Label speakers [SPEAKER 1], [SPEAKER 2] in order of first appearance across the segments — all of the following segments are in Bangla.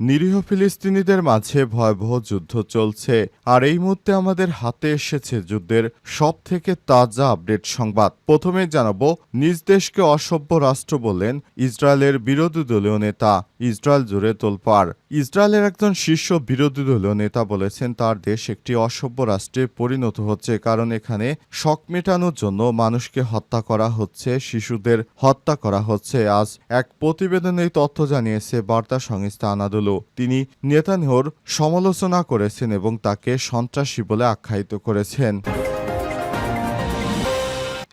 [SPEAKER 1] নিরীহ ফিলিস্তিনিদের মাঝে ভয়াবহ যুদ্ধ চলছে, আর এই মুহূর্তে আমাদের হাতে এসেছে যুদ্ধের সব থেকে তাজা আপডেট সংবাদ। প্রথমে জানাব, নিজ দেশকে অসভ্য রাষ্ট্র বললেন ইসরায়েলের বিরোধী দলীয় নেতা ইসরায়েল জুড়ে তোলপাড়। ইসরায়েলের একজন শীর্ষ বিরোধী দলীয় নেতা বলেছেন, তার দেশ একটি অসভ্য রাষ্ট্রে পরিণত হচ্ছে, কারণ এখানে শখ মেটানোর জন্য মানুষকে হত্যা করা হচ্ছে, শিশুদের হত্যা করা হচ্ছে। আজ এক প্রতিবেদনে তথ্য জানিয়েছে বার্তা সংস্থা আনাদুলু তিনি নেতানিহর সমালোচনা করেছেন এবং তাকে সন্ত্রাসী বলে আখ্যায়িত করেছেন।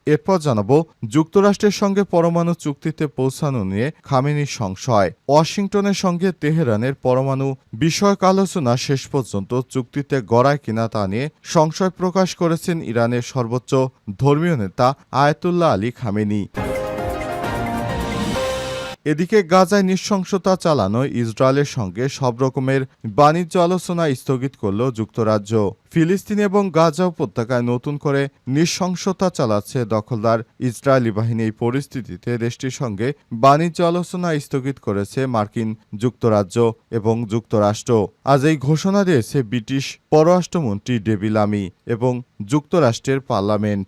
[SPEAKER 1] এরপর জানাব, যুক্তরাষ্ট্রের সঙ্গে পরমাণু চুক্তিতে পৌঁছানো নিয়ে খামেনির সংশয়। ওয়াশিংটনের সঙ্গে তেহরানের পরমাণু বিষয়ক আলোচনা শেষ পর্যন্ত চুক্তিতে গড়ায় কিনা তা নিয়ে সংশয় প্রকাশ করেছেন ইরানের সর্বোচ্চ ধর্মীয় নেতা আয়াতুল্লাহ আলী খামেনি। এদিকে গাজায় নৃশংসতা চালানো ইসরায়েলের সঙ্গে সব রকমের বাণিজ্য আলোচনা স্থগিত করল যুক্তরাজ্য। ফিলিস্তিন এবং গাজা উপত্যকায় নতুন করে নৃশংসতা চালাচ্ছে দখলদার ইসরায়েলি বাহিনী। এই পরিস্থিতিতে দেশটির সঙ্গে বাণিজ্য আলোচনা স্থগিত করেছে মার্কিন যুক্তরাজ্য এবং যুক্তরাষ্ট্র। আজ এই ঘোষণা দিয়েছে ব্রিটিশ পররাষ্ট্রমন্ত্রী ডেভিলামি এবং যুক্তরাষ্ট্রের পার্লামেন্ট।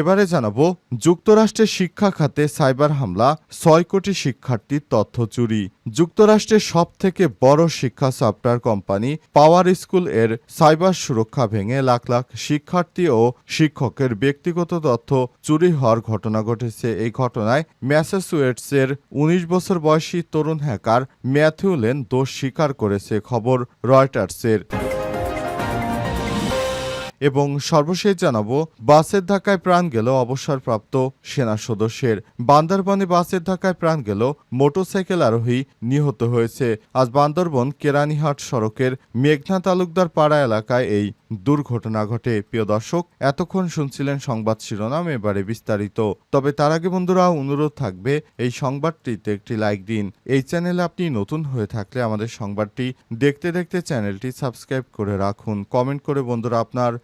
[SPEAKER 1] এবারে জানাব, যুক্তরাষ্ট্রের শিক্ষা খাতে সাইবার হামলা, ছয় কোটি শিক্ষার্থীর তথ্য চুরি। যুক্তরাষ্ট্রের সব থেকে বড় শিক্ষা সফটওয়্যার কোম্পানি পাওয়ার স্কুলের সাইবার সুরক্ষা ভেঙে লাখ লাখ শিক্ষার্থী ও শিক্ষকের ব্যক্তিগত তথ্য চুরি হওয়ার ঘটনা ঘটেছে। এই ঘটনায় ম্যাসাচুয়েটসের উনিশ বছর বয়সী তরুণ হ্যাকার ম্যাথিউ লেন দোষ স্বীকার করেছে, খবর রয়টার্সের। এবং সর্বশেষ জানাব, বাসের ধাক্কায় প্রাণ গেল অবসরপ্রাপ্ত সেনা সদস্যের। বান্দরবনে বাসের ধাক্কায় প্রাণ গেল মোটরসাইকেল আরোহী নিহত হয়েছে। আজ বান্দরবন কেরানীহাট সড়কের মেঘনা তালুকদার পাড়া এলাকায় এই দুর্ঘটনা ঘটে। প্রিয় দর্শক, এতক্ষণ শুনছিলেন সংবাদ শিরোনাম, এবারে বিস্তারিত। তবে তার আগে বন্ধুরা, অনুরোধ থাকবে, এই সংবাদটিতে একটি লাইক দিন। এই চ্যানেলে আপনি নতুন হয়ে থাকলে আমাদের সংবাদটি দেখতে দেখতে চ্যানেলটি সাবস্ক্রাইব করে রাখুন। কমেন্ট করে বন্ধুরা, আপনার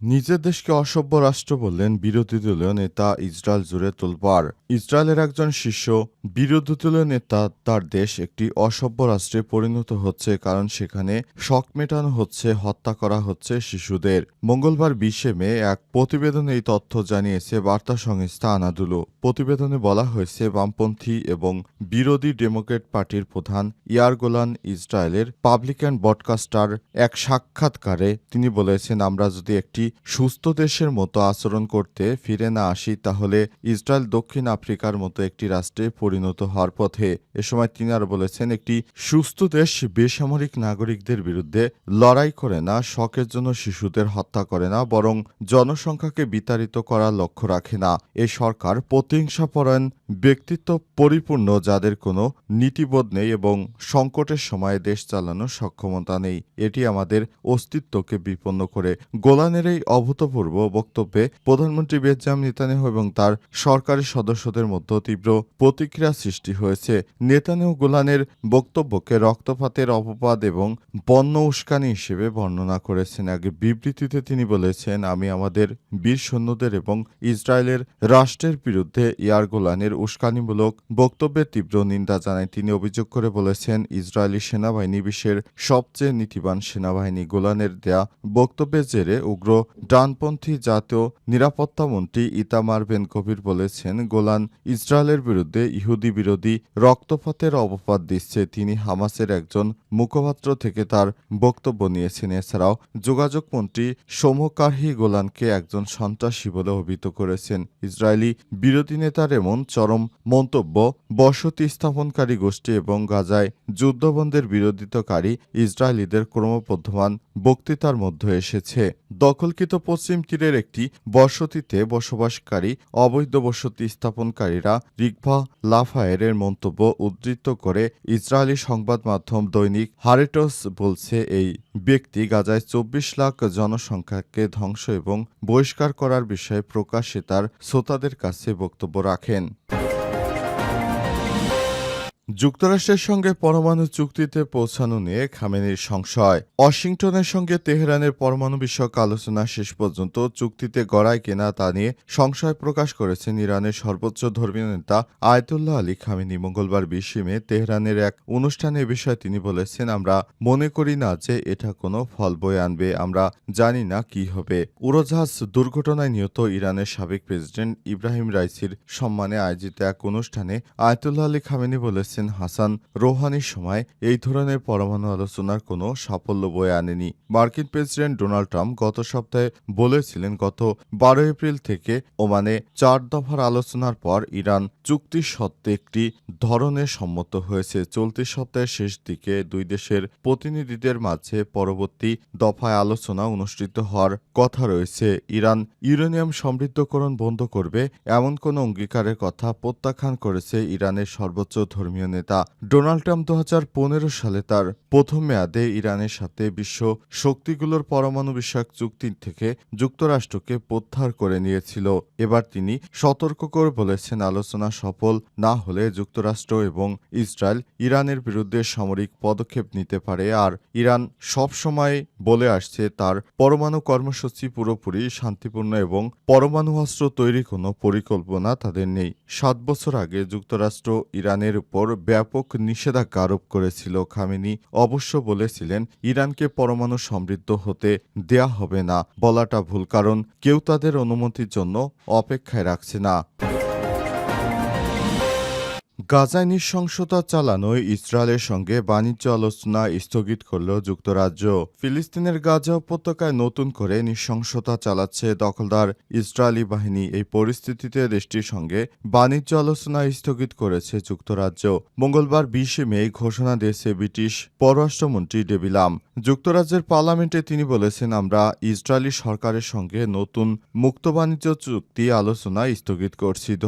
[SPEAKER 1] নিজের দেশকে অসভ্য রাষ্ট্র বললেন বিরোধী দলীয় নেতা ইসরায়েল জুড়ে তোলপাড়। ইসরায়েলের একজন শীর্ষ বিরোধী দলীয় নেতা তার দেশ একটি অসভ্য রাষ্ট্রে পরিণত হচ্ছে কারণ সেখানে শখ মেটানো হচ্ছে, হত্যা করা হচ্ছে শিশুদের। মঙ্গলবার বিশে মে এক প্রতিবেদনে এই তথ্য জানিয়েছে বার্তা সংস্থা আনাদুলো। প্রতিবেদনে বলা হয়েছে, বামপন্থী এবং বিরোধী ডেমোক্রেট পার্টির প্রধান ইয়ার গোলান ইসরায়েলের পাবলিকান ব্রডকাস্টার এক সাক্ষাৎকারে তিনি বলেছেন, আমরা যদি একটি সুস্থ দেশের মতো আচরণ করতে ফিরে না আসি, তাহলে ইসরায়েল দক্ষিণ আফ্রিকার মতো একটি রাষ্ট্রে পরিণত হওয়ার পথে, এ সময় তিনি আর বলেছেন, একটি সুস্থ দেশ বেসামরিক নাগরিকদের বিরুদ্ধে লড়াই করে না, শখের জন্য শিশুদের হত্যা করে না, বরং জনসংখ্যাকে বিতাড়িত করার লক্ষ্য রাখে না। এ সরকার প্রতিহিংসাপরায়ণ, ব্যক্তিত্ব পরিপূর্ণ, যাদের কোনো নীতিবোধ নেই এবং সংকটের সময়ে দেশ চালানোর সক্ষমতা নেই। এটি আমাদের অস্তিত্বকে বিপন্ন করে। গোলানের এই অভূতপূর্ব বক্তব্যে প্রধানমন্ত্রী বেজ্জাম নেতানিয়াহু এবং তার সরকারি সদস্যদের মধ্যে তীব্র প্রতিক্রিয়া সৃষ্টি হয়েছে। নেতানিয়াহু গোলানের বক্তব্যকে রক্তপাতের অপবাদ এবং বন্য উস্কানি হিসেবে বর্ণনা করেছেন। এক বিবৃতিতে তিনি বলেছেন, আমি আমাদের বীর সৈন্যদের এবং ইসরায়েলের রাষ্ট্রের বিরুদ্ধে ইয়ার গোলানের উস্কানিমূলক বক্তব্যের তীব্র নিন্দা জানায় তিনি অভিযোগ করে বলেছেন, ইসরায়েলি সেনাবাহিনী বিশ্বের সবচেয়ে নীতিবান সেনাবাহিনী গোলানের দেয়া বক্তব্যের জেরে উগ্র ডানপন্থী জাতীয় নিরাপত্তা মন্ত্রী ইতামার বেন কবির বলেছেন, গোলান ইসরায়েলের বিরুদ্ধে ইহুদি বিরোধী রক্তপাতের অপবাদ দিচ্ছে তিনি হামাসের একজন মুখপাত্র থেকে তার বক্তব্য নিয়েছেন। এছাড়াও যোগাযোগ মন্ত্রী সমকারহি গোলানকে একজন সন্ত্রাসী বলে অভিহিত করেছেন। ইসরায়েলি বিরোধী নেতার এমন চরম মন্তব্য বসতি স্থাপনকারী গোষ্ঠী এবং গাজায় যুদ্ধবন্ধের বিরোধিতাকারী ইসরায়েলিদের ক্রমবর্ধমান বক্তৃতার মধ্যে এসেছে। দখলকৃত বিতর্কিত পশ্চিম তীরের একটি বসতিতে বসবাসকারী অবৈধ বসতি স্থাপনকারীরা রিকভা লাফায়েরের মন্তব্য উদ্ধৃত করে ইসরায়েলি সংবাদ মাধ্যম দৈনিক হারেটস বলছে, এই ব্যক্তি গাজায় চব্বিশ লাখ জনসংখ্যাকে ধ্বংস এবং বহিষ্কার করার বিষয়ে প্রকাশ্যে তার শ্রোতাদের কাছে বক্তব্য রাখেন। যুক্তরাষ্ট্রের সঙ্গে পরমাণু চুক্তিতে পৌঁছানো নিয়ে খামেনির সংশয়। ওয়াশিংটনের সঙ্গে তেহরানের পরমাণু বিষয়ক আলোচনা শেষ পর্যন্ত চুক্তিতে গড়ায় কিনা তা নিয়ে সংশয় প্রকাশ করেছেন ইরানের সর্বোচ্চ ধর্মীয় নেতা আয়তুল্লাহ আলী খামেনি। মঙ্গলবার বিশে মে তেহরানের এক অনুষ্ঠানে বিষয়ে তিনি বলেছেন, আমরা মনে করি না যে এটা কোনো ফল বয়ে আনবে। আমরা জানি না কি হবে। উড়োজাহাজ দুর্ঘটনায় নিহত ইরানের সাবেক প্রেসিডেন্ট ইব্রাহিম রাইসির সম্মানে আয়োজিত এক অনুষ্ঠানে আয়তুল্লাহ আলী খামেনি বলেছেন হাসান রোহানির সময় এই ধরনের পরমাণু আলোচনার কোনো সাফল্য বয়ে আনেনি। মার্কিন প্রেসিডেন্ট ডোনাল্ড ট্রাম্প গত সপ্তাহে বলেছিলেন, গত বারো এপ্রিল থেকে ওমানে চার দফার আলোচনার পর ইরান চুক্তি সত্ত্বে একটি ধরনের সম্মত হয়েছে। চলতি সপ্তাহের শেষ দিকে দুই দেশের প্রতিনিধিদের মাঝে পরবর্তী দফায় আলোচনা অনুষ্ঠিত হওয়ার কথা রয়েছে। ইরান ইউরেনিয়াম সমৃদ্ধকরণ বন্ধ করবে এমন কোনো অঙ্গীকারের কথা প্রত্যাখ্যান করেছে ইরানের সর্বোচ্চ ধর্মীয় নেতা। ডোনাল্ড ট্রাম্প দু হাজার পনেরো সালে তার প্রথম মেয়াদে ইরানের সাথে বিশ্ব শক্তিগুলোর পরমাণু বিষয়ক চুক্তি থেকে যুক্তরাষ্ট্রকে প্রত্যাহার করে নিয়েছিল। এবার তিনি সতর্ক করে বলেছেন, আলোচনা সফল না হলে যুক্তরাষ্ট্র এবং ইসরায়েল ইরানের বিরুদ্ধে সামরিক পদক্ষেপ নিতে পারে। আর ইরান সব সময় বলে আসছে, তার পরমাণু কর্মসূচি পুরোপুরি শান্তিপূর্ণ এবং পরমাণু অস্ত্র তৈরি কোনো পরিকল্পনা তাদের নেই। সাত বছর আগে যুক্তরাষ্ট্র ইরানের উপর ব্যাপক নিষেধাজ্ঞা আরোপ করেছিল। খামেনি অবশ্য বলেছিলেন, ইরানকে পরমাণু সমৃদ্ধ হতে দেয়া হবে না। বলাটা ভুল, কারণ কেউ তাদের অনুমতির জন্য অপেক্ষায় রাখছে না। গাজায় নৃশংসতা চালানোয় ইসরায়েলের সঙ্গে বাণিজ্য আলোচনা স্থগিত করল যুক্তরাজ্য। ফিলিস্তিনের গাজা উপত্যকায় নতুন করে নৃশংসতা চালাচ্ছে দখলদার ইসরায়েলি বাহিনী। এই পরিস্থিতিতে দেশটির সঙ্গে বাণিজ্য আলোচনা স্থগিত করেছে যুক্তরাজ্য। মঙ্গলবার বিশে মে ঘোষণা দিয়েছে ব্রিটিশ পররাষ্ট্রমন্ত্রী ডেবিলাম যুক্তরাজ্যের পার্লামেন্টে তিনি বলেছেন, আমরা ইসরায়েলি সরকারের সঙ্গে নতুন মুক্ত বাণিজ্য চুক্তি আলোচনা স্থগিত করছি। দু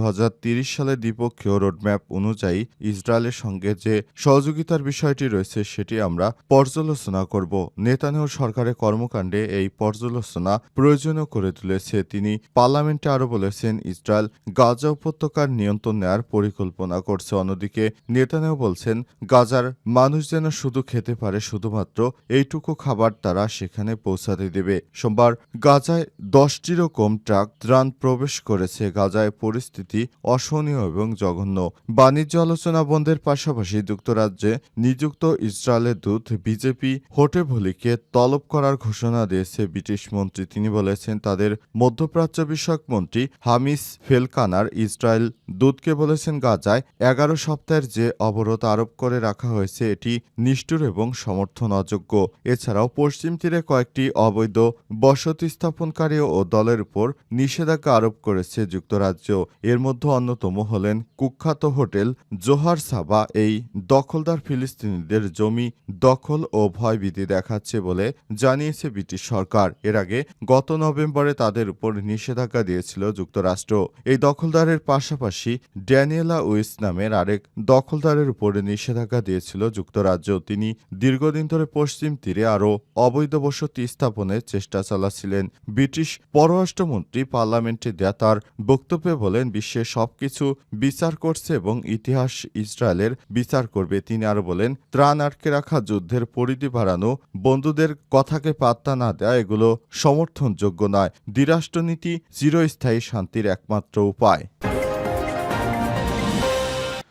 [SPEAKER 1] সালে দ্বিপক্ষীয় রোডম্যাপ অনুযায়ী ইসরায়েলের সঙ্গে যে সহযোগিতার বিষয়টি রয়েছে সেটি আমরা পর্যালোচনা করব। নেতানিয়াহু সরকারের কর্মকাণ্ডে এই পর্যালোচনা প্রয়োজনীয় করে তুলেছে। তিনি পার্লামেন্টে আরও বলেছেন, ইসরায়েল গাজা উপত্যকার নিয়ন্ত্রণ নেয়ার পরিকল্পনা করছে। অন্যদিকে নেতানিয়াহু বলছেন, গাজার মানুষ যেন শুধু খেতে পারে, শুধুমাত্র এইটুকু খাবার তারা সেখানে পৌঁছাতে দেবে। সোমবার গাজায় দশটিরও কম ট্রাক ত্রাণ প্রবেশ করেছে। গাজায় পরিস্থিতি অসহনীয় এবং জঘন্য। বাণিজ্য আলোচনা বন্ধের পাশাপাশি যুক্তরাজ্যে নিযুক্ত ইসরায়েলের দূত বিজেপি হোটেভলিকে তলব করার ঘোষণা দিয়েছে ব্রিটিশ মন্ত্রী। তিনি বলেছেন, তাদের মধ্যপ্রাচ্য বিষয়ক মন্ত্রী হামিস ফেলকানার ইসরায়েল দূতকে বলেছেন, গাজায় এগারো সপ্তাহের যে অবরোধ আরোপ করে রাখা হয়েছে, এটি নিষ্ঠুর এবং সমর্থন অযোগ্য এছাড়াও পশ্চিম তীরে কয়েকটি অবৈধ বসতি স্থাপনকারী ও দলের উপর নিষেধাজ্ঞা আরোপ করেছে যুক্তরাজ্য। এর মধ্যে অন্যতম হলেন কুখ্যাত হোটেল জোহার সাবা এই দখলদার ফিলিস্তিনিদের জমি দখল ও ভয়ভীতি দেখাচ্ছে বলে জানিয়েছে ব্রিটিশ সরকার। এর আগে গত নভেম্বরে তাদের উপর নিষেধাজ্ঞা দিয়েছিল যুক্তরাষ্ট্র। এই দখলদারের পাশাপাশি ড্যানিয়েলা উইস নামের আরেক দখলদারের উপর নিষেধাজ্ঞা দিয়েছিল যুক্তরাজ্য। তিনি দীর্ঘদিন ধরে পশ্চিম তীরে আরও অবৈধ বসতি স্থাপনের চেষ্টা চালাচ্ছিলেন। ব্রিটিশ পররাষ্ট্রমন্ত্রী পার্লামেন্টে দেয়া তার বক্তব্যে বলেন বিশ্বের সবকিছু বিচার করছে এবং ইতিহাস ইসরায়েলের বিচার করবে। তিনি আরও বলেন, ত্রাণ আটকে রাখা, যুদ্ধের পরিধি বাড়ানো, বন্ধুদের কথাকে পাত্তা না দেয়া, এগুলো সমর্থনযোগ্য নয়। দ্বিরাষ্ট্রনীতি চিরস্থায়ী শান্তির একমাত্র উপায়।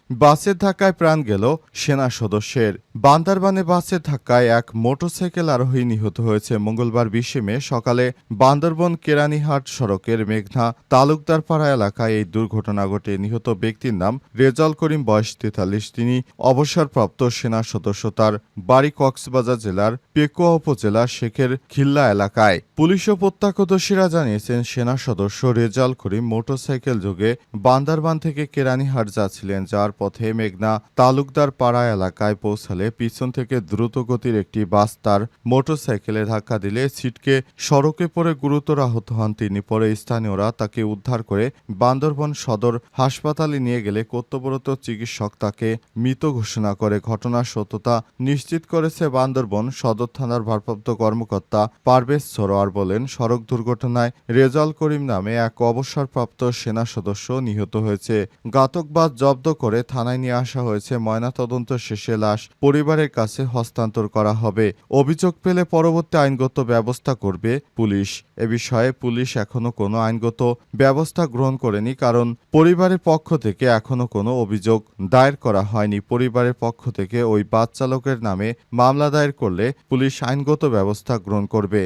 [SPEAKER 1] বাসের ধাক্কায় প্রাণ গেল সেনা সদস্যের। বান্দারবানে বাসের ধাক্কায় এক মোটরসাইকেল আরোহী নিহত হয়েছে মঙ্গলবার বিশে মে সকালে বান্দরবন কেরানীহাট সড়কের মেঘনা তালুকদারপাড়া এলাকায় এই দুর্ঘটনা ঘটে। নিহত ব্যক্তির নাম রেজাল করিম, বয়স তেতাল্লিশ। তিনি অবসরপ্রাপ্ত সেনা সদস্য তার বাড়ি কক্সবাজার জেলার পেকুয়া উপজেলার শেখের খিল্লা এলাকায়। পুলিশ ও প্রত্যক্ষদর্শীরা জানিয়েছেন, সেনা সদস্য রেজাল করিম মোটরসাইকেল যোগে বান্দারবান থেকে কেরানীহাট যাচ্ছিলেন, যার পথে মেঘনা তালুকদার পাড়া এলাকায় পৌঁছালে পিছন থেকে দ্রুতগতির একটি বাস তার মোটরসাইকেলে ধাক্কা দিলে ছিটকে সড়কে পড়ে গুরুতর আহত হন তিনি। পরে স্থানীয়রা তাকে উদ্ধার করে বান্দরবন সদর হাসপাতালে নিয়ে গেলে কর্তব্যরত চিকিৎসক তাকে মৃত ঘোষণা করে। ঘটনার সত্যতা নিশ্চিত করেছে বান্দরবন সদর থানার ভারপ্রাপ্ত কর্মকর্তা পারভেজ সরোয়ার বলেন, সড়ক দুর্ঘটনায় রেজাল করিম নামে এক অবসরপ্রাপ্ত সেনা সদস্য নিহত হয়েছে। ঘাতক বাস জব্দ করে থানায় নিয়ে আসা হয়েছে ময়নাতদন্ত শেষে লাশ পরিবারের কাছে হস্তান্তর করা হবে। অভিযোগ পেলে পরবর্তী আইনগত ব্যবস্থা করবে পুলিশ। এ বিষয়ে পুলিশ এখনও কোনো আইনগত ব্যবস্থা গ্রহণ করেনি কারণ পরিবারের পক্ষ থেকে এখনও কোনো অভিযোগ দায়ের করা হয়নি। পরিবারের পক্ষ থেকে ওই বাস চালকের নামে মামলা দায়ের করলে পুলিশ আইনগত ব্যবস্থা গ্রহণ করবে।